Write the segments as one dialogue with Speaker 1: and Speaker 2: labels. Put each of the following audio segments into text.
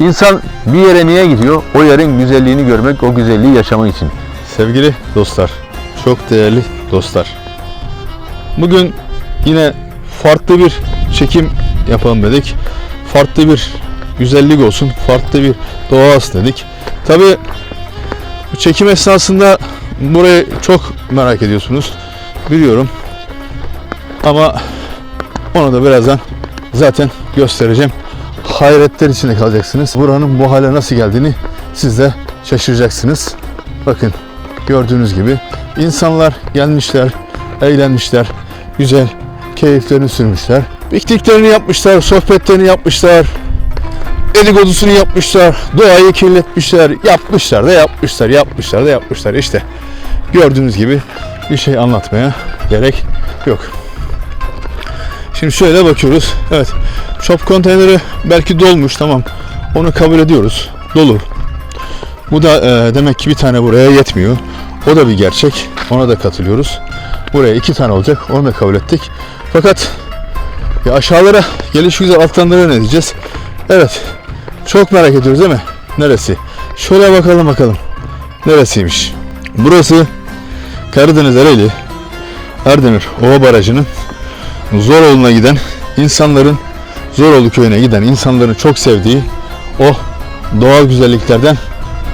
Speaker 1: İnsan bir yere niye gidiyor? O yerin güzelliğini görmek, o güzelliği yaşamak için.
Speaker 2: Sevgili dostlar, çok değerli dostlar. Bugün yine farklı bir çekim yapalım dedik. Farklı bir güzellik olsun, farklı bir doğa olsun dedik. Tabi bu çekim esnasında burayı çok merak ediyorsunuz. Biliyorum. Ama onu da birazdan zaten göstereceğim. Hayretler içinde kalacaksınız. Buranın bu hale nasıl geldiğini siz de şaşıracaksınız. Bakın gördüğünüz gibi insanlar gelmişler, eğlenmişler, güzel keyiflerini sürmüşler. Pikniklerini yapmışlar, sohbetlerini yapmışlar, dedikodusunu yapmışlar, doğayı kirletmişler, yapmışlar da yapmışlar, yapmışlar da yapmışlar. İşte gördüğünüz gibi bir şey anlatmaya gerek yok. Şimdi şöyle bakıyoruz. Evet. Çöp konteyneri belki dolmuş tamam. Onu kabul ediyoruz. Dolu. Bu da e, demek ki bir tane buraya yetmiyor. O da bir gerçek. Ona da katılıyoruz. Buraya iki tane olacak. Onu da kabul ettik. Fakat ya aşağılara geliş güzel alttanlara ne diyeceğiz? Evet. Çok merak ediyoruz değil mi? Neresi? Şöyle bakalım bakalım. Neresiymiş? Burası Karadeniz Ereğli Erdemir Ova Barajı'nın Zoroğlu'na giden insanların Zoroğlu köyüne giden insanların çok sevdiği o doğal güzelliklerden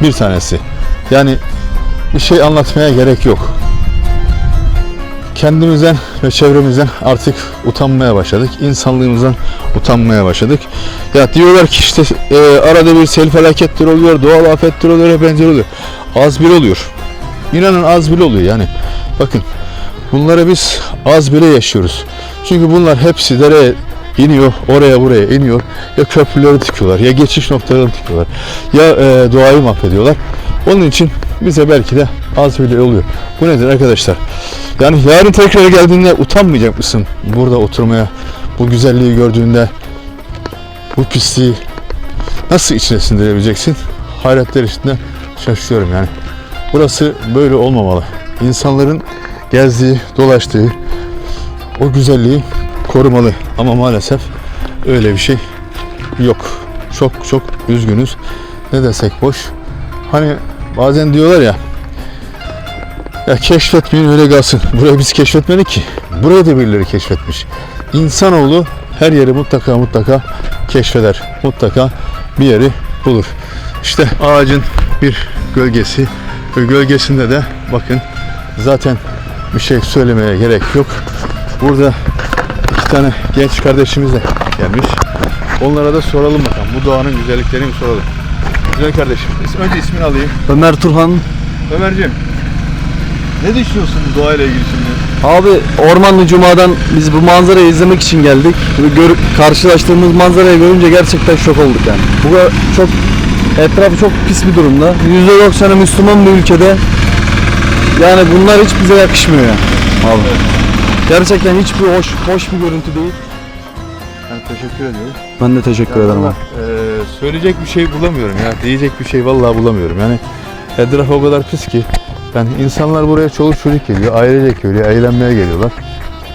Speaker 2: bir tanesi. Yani bir şey anlatmaya gerek yok. Kendimizden ve çevremizden artık utanmaya başladık. İnsanlığımızdan utanmaya başladık. Ya diyorlar ki işte e, arada bir sel felaketleri oluyor, doğal afetler oluyor, hep benzer oluyor. Az bile oluyor. İnanın az bile oluyor yani. Bakın bunları biz az bile yaşıyoruz. Çünkü bunlar hepsi dereye iniyor, oraya buraya iniyor. Ya köprüleri tıkıyorlar, ya geçiş noktalarını tıkıyorlar, ya e, doğayı mahvediyorlar. Onun için bize belki de az bile oluyor. Bu nedir arkadaşlar? Yani yarın tekrar geldiğinde utanmayacak mısın burada oturmaya, bu güzelliği gördüğünde, bu pisliği nasıl içine sindirebileceksin? Hayretler içinde şaşıyorum yani. Burası böyle olmamalı. İnsanların gezdiği, dolaştığı, o güzelliği korumalı. Ama maalesef öyle bir şey yok. Çok çok üzgünüz. Ne desek boş. Hani bazen diyorlar ya ya keşfetmeyin öyle kalsın. Burayı biz keşfetmedik ki. Burayı da birileri keşfetmiş. İnsanoğlu her yeri mutlaka mutlaka keşfeder. Mutlaka bir yeri bulur. İşte ağacın bir gölgesi gölgesinde de bakın zaten bir şey söylemeye gerek yok. Burada iki tane genç kardeşimiz de gelmiş. Onlara da soralım bakalım. Bu doğanın güzelliklerini soralım. Güzel kardeşim. Önce ismini alayım.
Speaker 3: Ömer Turhan.
Speaker 2: Ömerciğim. Ne düşünüyorsun bu doğayla ilgili şimdi?
Speaker 3: Abi Ormanlı Cuma'dan biz bu manzarayı izlemek için geldik. Görüp karşılaştığımız manzarayı görünce gerçekten şok olduk yani. Bu çok etrafı çok pis bir durumda. %90'ı Müslüman bir ülkede yani bunlar hiç bize yakışmıyor ya. Abi. Gerçekten hiçbir hoş hoş bir görüntü değil.
Speaker 2: Ben teşekkür ediyorum.
Speaker 3: Ben de teşekkür ederim abi.
Speaker 2: Ee, söyleyecek bir şey bulamıyorum ya. Diyecek bir şey vallahi bulamıyorum. Yani etraf o kadar pis ki. Yani insanlar buraya çoluk çocuk geliyor, ailecek geliyor, eğlenmeye geliyorlar.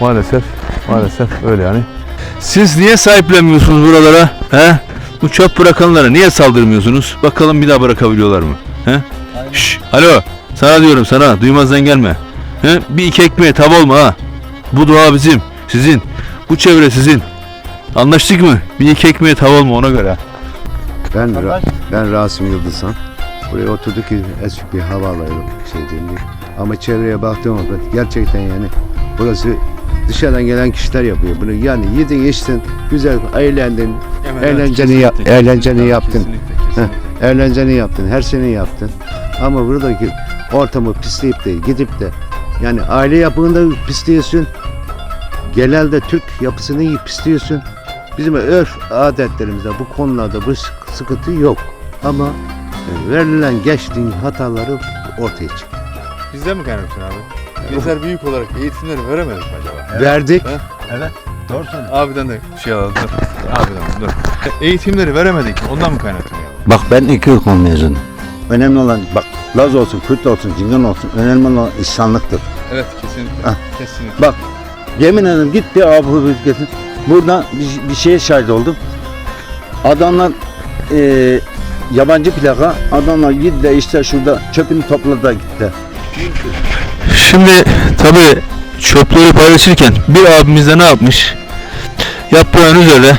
Speaker 2: Maalesef, maalesef öyle yani.
Speaker 1: Siz niye sahiplenmiyorsunuz buralara? He? Bu çöp bırakanlara niye saldırmıyorsunuz? Bakalım bir daha bırakabiliyorlar mı? He? Şş, alo. Sana diyorum sana. Duymazdan gelme. He? Bir iki ekmeğe tav olma ha. Bu doğa bizim. Sizin. Bu çevre sizin. Anlaştık mı? Bir iki ekmeğe tav olma ona göre.
Speaker 4: Ben Ra- ben Rasim Yıldızhan. Buraya oturduk ki eski bir hava alayım şey diyeyim diye. Ama çevreye baktığım vakit gerçekten yani burası dışarıdan gelen kişiler yapıyor bunu. Yani yedin içtin, güzel eğlendin, eğlenceni, ya- eğlenceni yaptın. Heh, eğlenceni yaptın, her sene yaptın. Ama buradaki ortamı pisleyip de gidip de yani aile yapında pisliyorsun. Genelde Türk yapısını iyi pisliyorsun. Bizim örf adetlerimizde bu konularda bu sık- sıkıntı yok. Ama e, verilen geçtiğin hataları ortaya çıkıyor.
Speaker 2: Bizden mi kaynaklanıyor abi? Bizler büyük olarak eğitimleri veremedik mi acaba?
Speaker 4: Verdik.
Speaker 2: Abiden de şey alalım. Dur. Abiden dur. Eğitimleri veremedik mi? Ondan mı kaynaklanıyor?
Speaker 5: Bak ben iki okul mezunum. Önemli olan bak Laz olsun, Kürt olsun, Cingan olsun önemli olan insanlıktır.
Speaker 2: Evet kesinlikle.
Speaker 5: Ah.
Speaker 2: Kesinlikle.
Speaker 5: Bak yemin ederim gitti abi bu ülkesin. Buradan bir, bir şeye şahit oldum. Adamlar e, yabancı plaka adamlar gitti işte şurada çöpünü topladı gitti.
Speaker 1: Şimdi tabi çöpleri paylaşırken bir abimiz de ne yapmış? Yaprağın üzerine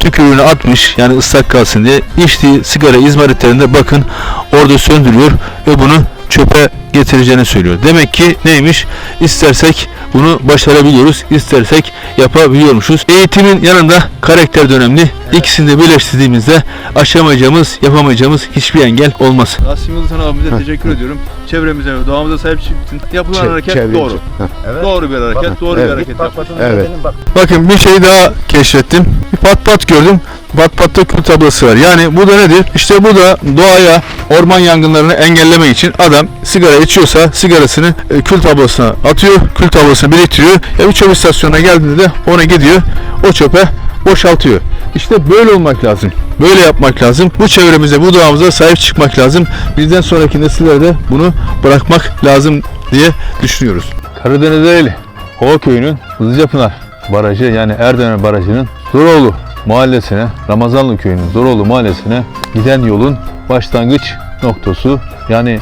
Speaker 1: tükürüğünü atmış yani ıslak kalsın diye içtiği sigara izmaritlerinde bakın orada söndürüyor ve bunu çöpe getireceğini söylüyor. Demek ki neymiş? İstersek bunu başarabiliyoruz, istersek yapabiliyormuşuz. Eğitimin yanında karakter de önemli. İkisini de birleştirdiğimizde aşamayacağımız, yapamayacağımız hiçbir engel olmaz. Asim Yıldızhan abimize teşekkür ediyorum. Çevremize ve doğamıza sahip çıktın. Yapılan
Speaker 4: Çe-
Speaker 1: hareket
Speaker 4: çevreci.
Speaker 1: doğru.
Speaker 4: Heh.
Speaker 1: Doğru bir hareket, doğru
Speaker 4: Evet.
Speaker 1: bir hareket yapmış.
Speaker 4: Evet.
Speaker 2: Bakın bir şey daha keşfettim. Bir pat pat gördüm. Pat patta kül tablası var. Yani bu da nedir? İşte bu da doğaya orman yangınlarını engellemek için adam sigara içiyorsa sigarasını e, kül tablasına atıyor. Kül tablasını biriktiriyor. Ya bir çöp istasyonuna geldiğinde de ona gidiyor. O çöpe boşaltıyor. İşte böyle olmak lazım. Böyle yapmak lazım. Bu çevremize, bu doğamıza sahip çıkmak lazım. Bizden sonraki nesillere de bunu bırakmak lazım diye düşünüyoruz. Karadeniz Ereğli, Hova Köyü'nün Hızlıcapınar Barajı yani Erdemir Barajı'nın Zoroğlu mahallesine, Ramazanlı Köyü'nün Zoroğlu mahallesine giden yolun başlangıç noktası yani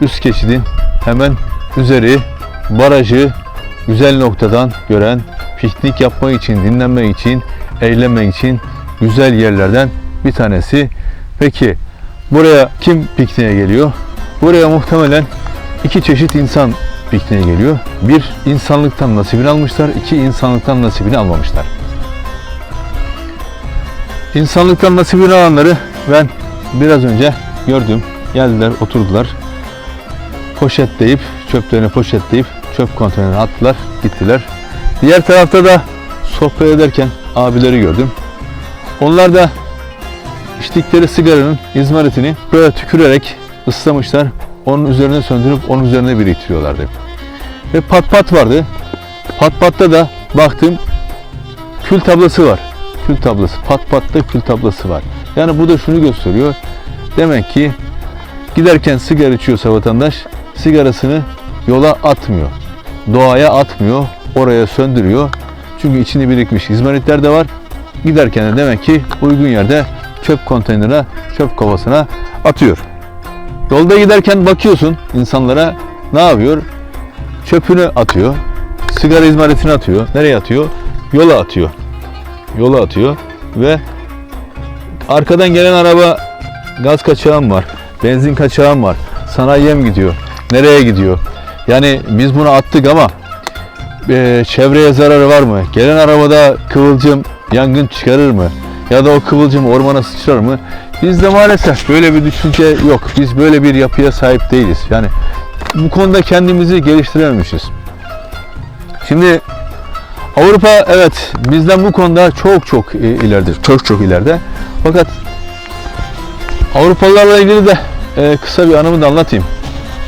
Speaker 2: üst geçidin hemen üzeri barajı güzel noktadan gören piknik yapmak için, dinlenmek için, eğlenmek için güzel yerlerden bir tanesi. Peki buraya kim pikniğe geliyor? Buraya muhtemelen iki çeşit insan pikniğe geliyor. Bir insanlıktan nasibini almışlar, iki insanlıktan nasibini almamışlar. İnsanlıktan nasibini alanları ben biraz önce gördüm. Geldiler, oturdular. Poşetleyip, çöplerini poşetleyip çöp konteynerine attılar, gittiler. Diğer tarafta da sohbet ederken abileri gördüm. Onlar da içtikleri sigaranın izmaritini böyle tükürerek ıslamışlar. Onun üzerine söndürüp onun üzerine biriktiriyorlardı. Ve pat pat vardı. Pat patta da baktım kül tablası var. Kül tablası. Pat patta kül tablası var. Yani bu da şunu gösteriyor. Demek ki giderken sigara içiyorsa vatandaş sigarasını yola atmıyor. Doğaya atmıyor. Oraya söndürüyor. Çünkü içinde birikmiş izmaritler de var. Giderken de demek ki uygun yerde çöp konteynerine, çöp kovasına atıyor. Yolda giderken bakıyorsun insanlara ne yapıyor? Çöpünü atıyor. Sigara izmaritini atıyor. Nereye atıyor? Yola atıyor. Yola atıyor ve arkadan gelen araba gaz kaçağım var. Benzin kaçağım var. Sanayiye mi gidiyor? Nereye gidiyor? Yani biz bunu attık ama e, çevreye zararı var mı? Gelen arabada kıvılcım yangın çıkarır mı? Ya da o kıvılcım ormana sıçrar mı? Bizde maalesef böyle bir düşünce yok. Biz böyle bir yapıya sahip değiliz. Yani bu konuda kendimizi geliştirememişiz. Şimdi Avrupa evet bizden bu konuda çok çok ileride. Çok çok ileride. Fakat Avrupalılarla ilgili de e, kısa bir anımı da anlatayım.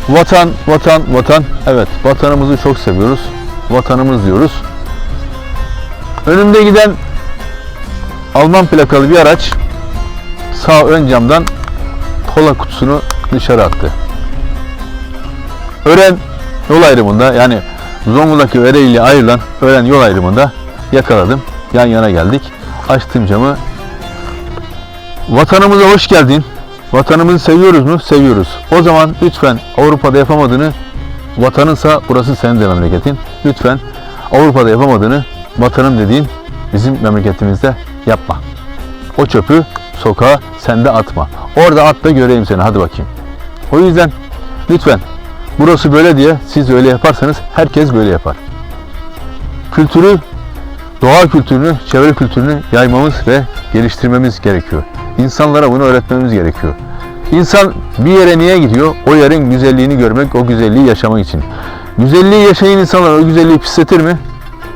Speaker 2: Vatan, vatan, vatan. Evet, vatanımızı çok seviyoruz. Vatanımız diyoruz. Önümde giden Alman plakalı bir araç sağ ön camdan kola kutusunu dışarı attı. Ören yol ayrımında yani Zonguldak ve Ereğli ayrılan Ören yol ayrımında yakaladım. Yan yana geldik. Açtım camı. Vatanımıza hoş geldin. Vatanımızı seviyoruz mu? Seviyoruz. O zaman lütfen Avrupa'da yapamadığını vatanınsa burası senin de memleketin. Lütfen Avrupa'da yapamadığını vatanım dediğin bizim memleketimizde yapma. O çöpü sokağa sende atma. Orada at da göreyim seni hadi bakayım. O yüzden lütfen burası böyle diye siz öyle yaparsanız herkes böyle yapar. Kültürü, doğa kültürünü, çevre kültürünü yaymamız ve geliştirmemiz gerekiyor. İnsanlara bunu öğretmemiz gerekiyor. İnsan bir yere niye gidiyor? O yerin güzelliğini görmek, o güzelliği yaşamak için. Güzelliği yaşayan insanlar o güzelliği pisletir mi?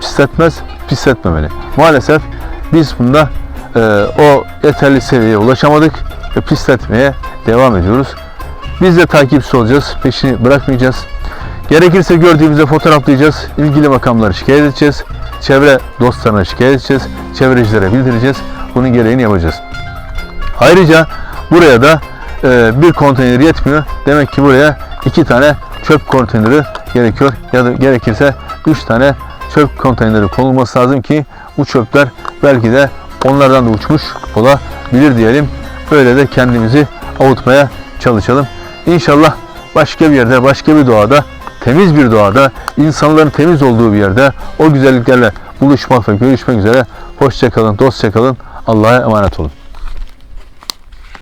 Speaker 2: Pisletmez, pisletmemeli. Maalesef biz bunda e, o yeterli seviyeye ulaşamadık ve pisletmeye devam ediyoruz. Biz de takipçi olacağız, peşini bırakmayacağız. Gerekirse gördüğümüzde fotoğraflayacağız, ilgili makamları şikayet edeceğiz, çevre dostlarına şikayet edeceğiz, çevrecilere bildireceğiz, bunun gereğini yapacağız. Ayrıca buraya da e, bir konteyner yetmiyor. Demek ki buraya iki tane çöp konteyneri gerekiyor. Ya da gerekirse üç tane çöp konteyneri konulması lazım ki bu çöpler belki de onlardan da uçmuş olabilir diyelim. Böyle de kendimizi avutmaya çalışalım. İnşallah başka bir yerde, başka bir doğada, temiz bir doğada, insanların temiz olduğu bir yerde o güzelliklerle buluşmak ve görüşmek üzere. Hoşçakalın, dostça kalın. Allah'a emanet olun.